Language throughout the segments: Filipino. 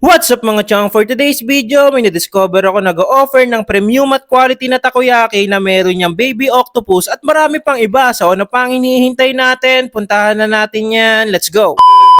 What's up mga chong? For today's video, may na-discover ako nag-offer ng premium at quality na takoyaki na meron niyang baby octopus at marami pang iba. So ano pang hinihintay natin? Puntahan na natin yan. Let's go!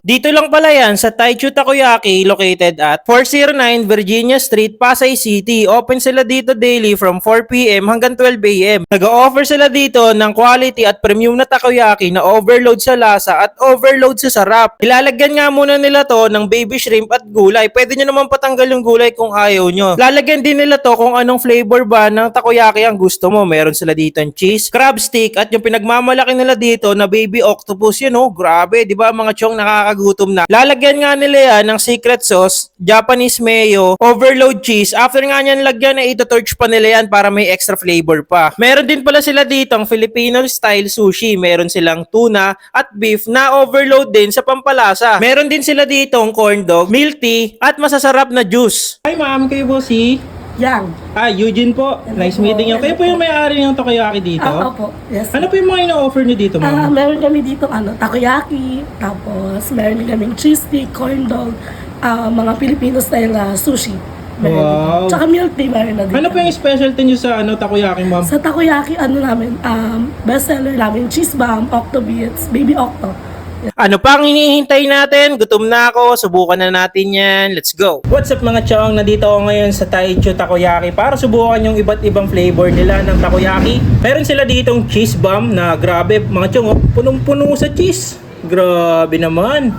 Dito lang pala yan sa Taichu Takoyaki located at 409 Virginia Street, Pasay City. Open sila dito daily from 4pm hanggang 12am. Nag-offer sila dito ng quality at premium na takoyaki na overload sa lasa at overload sa sarap. Ilalagyan nga muna nila to ng baby shrimp at gulay. Pwede nyo naman patanggal yung gulay kung ayaw nyo. Lalagyan din nila to kung anong flavor ba ng takoyaki ang gusto mo. Meron sila dito ng cheese, crab stick at yung pinagmamalaki nila dito na baby octopus. Yun oh, grabe. Di ba mga chong nakakagutom na. Lalagyan nga nila yan ng secret sauce, Japanese mayo, overload cheese. After nga nyan lagyan na ito-torch pa nila yan para may extra flavor pa. Meron din pala sila dito ang Filipino style sushi. Meron silang tuna at beef na overload din sa pampalasa. Meron din sila dito ang corn dog, milk tea at masasarap na juice. Hi ma'am, kayo si Yang. Ah, Eugene po. Nice meeting you. Kayo po yung may-ari ng takoyaki dito? Ah, opo. Yes. Ano po yung mga ina-offer niyo dito, Ah, ma'am? meron kami dito ano, takoyaki, tapos meron din kaming cheese stick, corn dog, ah, mga Filipino style na sushi. Meron Wow. dito. Tsaka milk tea meron na dito. Ano po yung specialty niyo sa ano takoyaki, ma'am? Sa takoyaki, ano namin, um, bestseller namin, cheese bomb, octo bits, baby octo. Ano pang hinihintay natin? Gutom na ako. Subukan na natin yan. Let's go. What's up mga chong? Nandito ako ngayon sa Taichu Takoyaki para subukan yung iba't ibang flavor nila ng takoyaki. Meron sila ditong cheese bomb na grabe mga chong. oh, Punong-puno sa cheese. Grabe naman.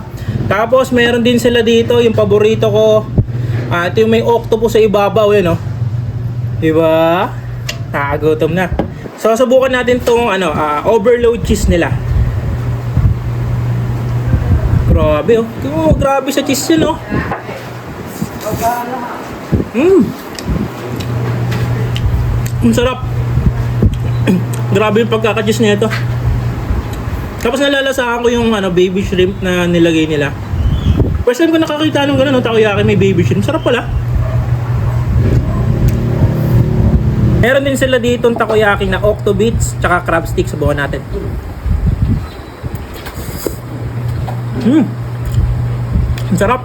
Tapos meron din sila dito yung paborito ko. Ah, ito yung may octopus sa ibabaw yun oh. Diba? Nakagutom na. So subukan natin tong ano, ah, overload cheese nila. Grabe oh. Oh, grabe sa cheese yun oh. Mmm. Ang sarap. grabe yung pagkaka-cheese nito. Tapos nalalasahan ko yung ano, baby shrimp na nilagay nila. First time ko nakakita ng gano'n, no, takoyaki may baby shrimp. Sarap pala. Meron din sila dito takoyaki na octobits tsaka crab stick. Subukan natin. Hmm. Ang sarap.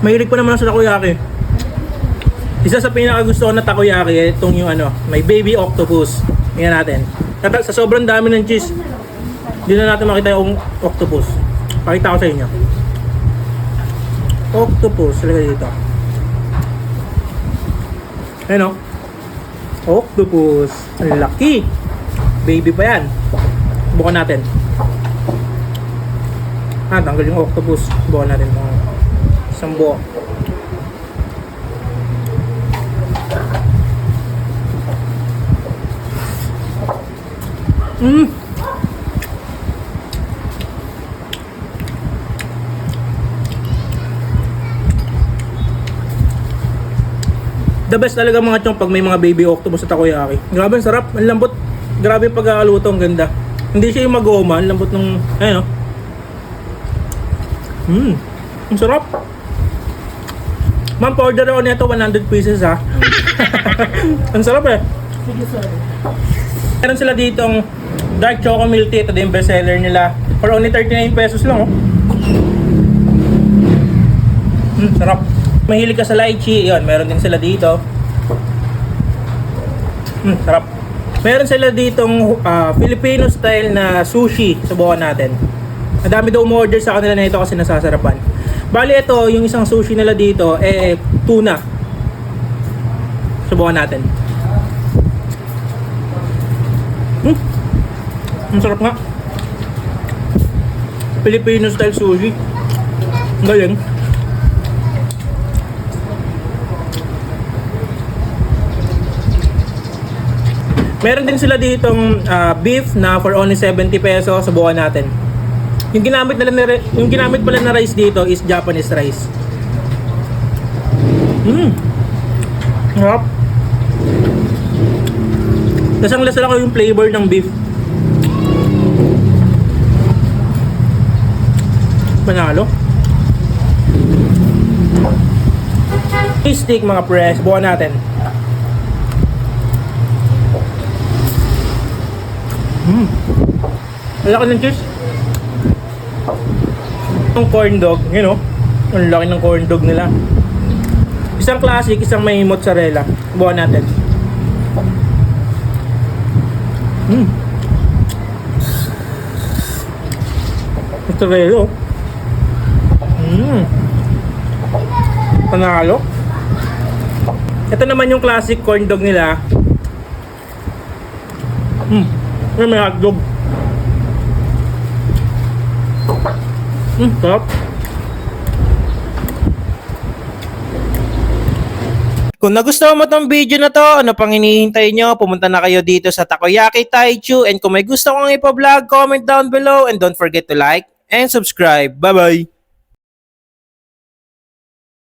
Mahilig pa naman ako sa takoyaki. Isa sa pinakagusto ko na takoyaki, itong yung ano, may baby octopus. Tingnan natin. Sa sobrang dami ng cheese, hindi na natin makita yung octopus. Pakita ko sa inyo. Octopus, talaga dito. Ayun o. Octopus. Ang laki. Baby pa yan. Subukan natin. Ah, tanggal yung octopus. Subukan natin mga isang buo. Mm. The best talaga mga chong pag may mga baby octopus sa takoyaki. Grabe, ang sarap. Ang lambot. Grabe pagkakaluto. Ang ganda. Hindi siya yung magoma. Ang lambot ng... Ayun, oh. Mmm. Ang sarap. Ma'am, pa-order ako nito 100 pieces ha. ang sarap eh. Sige, sir. Meron sila ditong dark choco milk tea. Ito din yung bestseller nila. For only 39 pesos lang oh. Mm, sarap. Mahilig ka sa lychee. Yun, meron din sila dito. Mm, sarap. Meron sila ditong ah, Filipino style na sushi. Subukan natin. Ang dami daw umorder sa kanila na ito kasi nasasarapan. Bali ito, yung isang sushi nila dito, eh, tuna. Subukan natin. Hmm. Ang sarap nga. Filipino style sushi. Ang galing. Meron din sila ditong ah, beef na for only 70 pesos. Subukan natin. Yung ginamit nila na, yung ginamit pala na rice dito is Japanese rice. Mmm. Sarap. Lasang lasa lang ko yung flavor ng beef. Panalo. Steak mga press. Buwan natin. Mmm. Ang laki ng cheese. Ang corn dog, you know, ang laki ng corn dog nila. Isang classic, isang may mozzarella. Buwan natin. Mm. Mozzarella. Mm. Panalo. Ito naman yung classic corn dog nila. Mm. May hotdog. Mm, sarap. Kung nagustuhan mo tong video na to, ano pang hinihintay nyo, pumunta na kayo dito sa Takoyaki Taichu and kung may gusto kong ipa-vlog, comment down below and don't forget to like and subscribe. Bye-bye!